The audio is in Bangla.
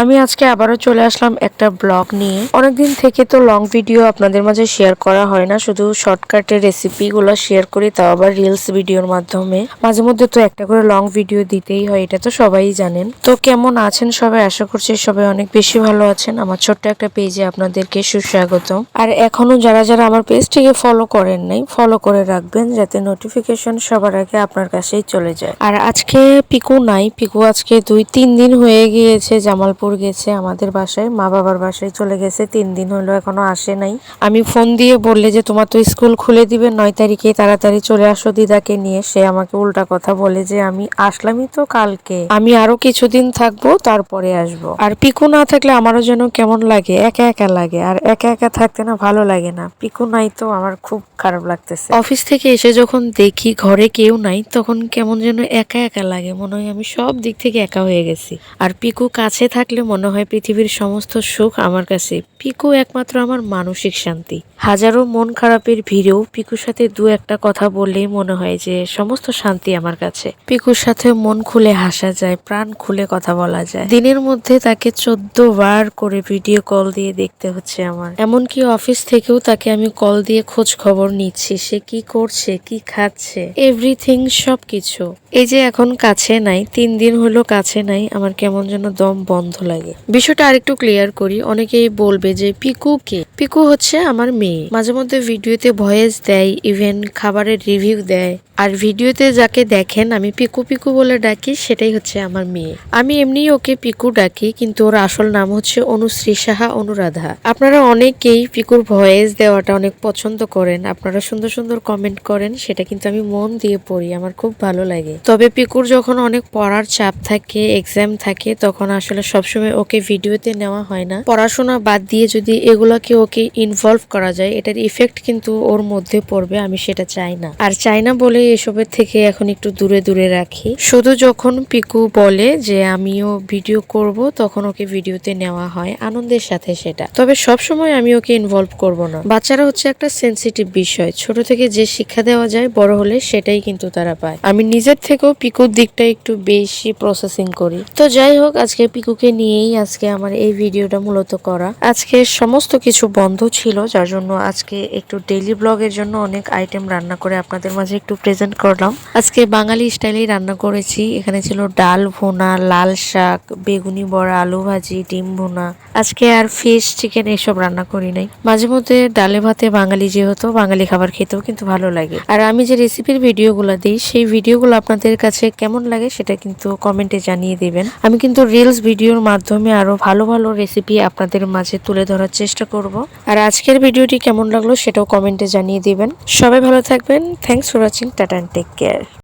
আমি আজকে আবারও চলে আসলাম একটা ব্লগ নিয়ে। অনেকদিন থেকে তো লং ভিডিও আপনাদের মাঝে শেয়ার করা হয় না, শুধু শর্টকাটের রেসিপিগুলো শেয়ার করি, তাও আবার রিলস ভিডিওর মাধ্যমে। মাঝে মধ্যে তো একটা করে লং ভিডিও দিতেই হয়, এটা তো সবাই জানেন। তো কেমন আছেন সবাই? আশা করছি সবাই অনেক বেশি ভালো আছেন। আমার ছোট্ট একটা পেজে আপনাদেরকে সুস্বাগত আর এখনও যারা যারা আমার পেজটিকে ফলো করেন নাই ফলো করে রাখবেন, যাতে নোটিফিকেশন সবার আগে আপনার কাছেই চলে যায়। আর আজকে পিকু নাই, পিকু আজকে দুই তিন দিন হয়ে গিয়েছে জামালপুর গেছে আমাদের বাসায়, মা বাবার বাসায় চলে গেছে, তিন দিন হলো এখনও আসে নাই। আমি ফোন দিয়ে বললে যে, তোমার তো স্কুল খুলে দিবে, নয় তারিখে তাড়াতাড়ি চলে আসো দিদাকে নিয়ে। সে আমাকে উল্টা কথা বলে যে, আমি আসলামই তো কালকে। আমি আরও কিছুদিন থাকব, তারপরে আসব। আর পিকু না থাকলে আমারও যেন কেমন লাগে, একা একা লাগে। আর একা একা থাকতে না ভালো লাগে না। পিকু নাই তো, আমার খুব খারাপ লাগতেছে। অফিস থেকে এসে যখন দেখি ঘরে কেউ নাই, তখন কেমন যেন একা একা লাগে। মনে হয় আমি সব দিক থেকে একা হয়ে গেছি। আর পিকু কাছে থাকলে মনে হয় পৃথিবীর সমস্ত সুখ আমার কাছে। পিকু একমাত্র আমার মানসিক শান্তি। হাজারো মন খারাপের ভিড়েও পিকুর সাথে দু একটা কথা বললেই মনে হয় যে সমস্ত শান্তি আমার কাছে। পিকুর সাথে মন খুলে হাসা যায়, প্রাণ খুলে কথা বলা যায়। দিনের মধ্যে তাকে চোদ্দ বার করে ভিডিও কল দিয়ে দেখতে হচ্ছে আমার। এমনকি অফিস থেকেও তাকে আমি কল দিয়ে খোঁজ খবর নিচ্ছি, সে কি করছে, কি খাচ্ছে, এভরিথিং সবকিছু। এই যে এখন কাছে নাই, তিন দিন হলো কাছে নাই, আমার কেমন যেন দম বন্ধ লাগে। বিষয়টা আরেকটু ক্লিয়ার করি। অনেকেই বলবে যে, পিকু কে? পিকু হচ্ছে আমার মেয়ে। মাঝে মধ্যে ভিডিওতে ভয়েস দেয় ইভেন খাবারের রিভিউ দেয়। আর ভিডিওতে যাকে দেখেন, আমি পিকু পিকু বলে ডাকি, সেটাই হচ্ছে আমার মেয়ে। আমি এমনি ওকে পিকু ডাকি, কিন্তু ওর আসল নাম হচ্ছে অনুশ্রী সাহা অনুরাধা। আপনারা অনেকেই পিকুর ভয়েস দেওয়াটা অনেক পছন্দ করেন। আপনারা সুন্দর সুন্দর কমেন্ট করেন, সেটা কিন্তু আমি মন দিয়ে পড়ি, আমার খুব ভালো লাগে। তবে পিকুর যখন অনেক পড়ার চাপ থাকে এক্সাম থাকে, তখন আসলে সবসময় ওকে ভিডিওতে নেওয়া হয় না। পড়াশোনা বাদ দিয়ে যদি এগুলোকে ওকে ইনভলভ করা যায়, এটার ইফেক্ট কিন্তু ওর মধ্যে পড়বে, আমি সেটা চাই না। আর চাই না বলে এসবের থেকে এখন একটু দূরে দূরে রাখি। শুধু যখন পিকু বলে যে আমিও ভিডিও করব, তখন ওকে ভিডিওতে নেওয়া হয়, আনন্দের সাথে সেটা। তবে সব সময় আমি ওকে ইনভলভ করব না। বাচ্চারা হচ্ছে একটা সেন্সিটিভ বিষয়। ছোট থেকে যে শিক্ষা দেওয়া যায়, বড় হলে সেটাই কিন্তু তারা পায়। আমি নিজের থেকেও পিকুর দিকটা একটু বেশি প্রসেসিং করি। তো যাই হোক, আজকে পিকুকে নিয়েই আজকে আমার এই ভিডিওটা মূলত করা। আজকে সমস্ত কিছু বন্ধ ছিল, যার জন্য আজকে একটু ডেইলি ব্লগের জন্য অনেক আইটেম রান্না করে আপনাদের মাঝে একটু প্রেজেন্ট করলাম। আজকে বাঙালি স্টাইলেই রান্না করেছি। এখানে ছিল ডাল ভোনা, লাল শাক, বেগুনি বড়া, আলু ভাজি, ডিম ভুনা। আজকে আর ফিশ চিকেন এসব রান্না করি নাই। মাঝে মধ্যে ডালে ভাতে বাঙালি যেহেতু, বাঙালি খাবার খেতেও কিন্তু ভালো লাগে। আর আমি যে রেসিপির ভিডিওগুলো দিই, সেই ভিডিওগুলো আপনাদের কাছে কেমন লাগে সেটা কিন্তু কমেন্টে জানিয়ে দেবেন। আমি কিন্তু রিলস ভিডিওর মাধ্যমে আরও ভালো ভালো রেসিপি আপনাদের মাঝে তুলে ধরার চেষ্টা করব। আর আজকের ভিডিওটি কেমন লাগল সেটাও কমেন্টে জানিয়ে দিবেন। সবাই ভালো থাকবেন। Thanks for watching tata take care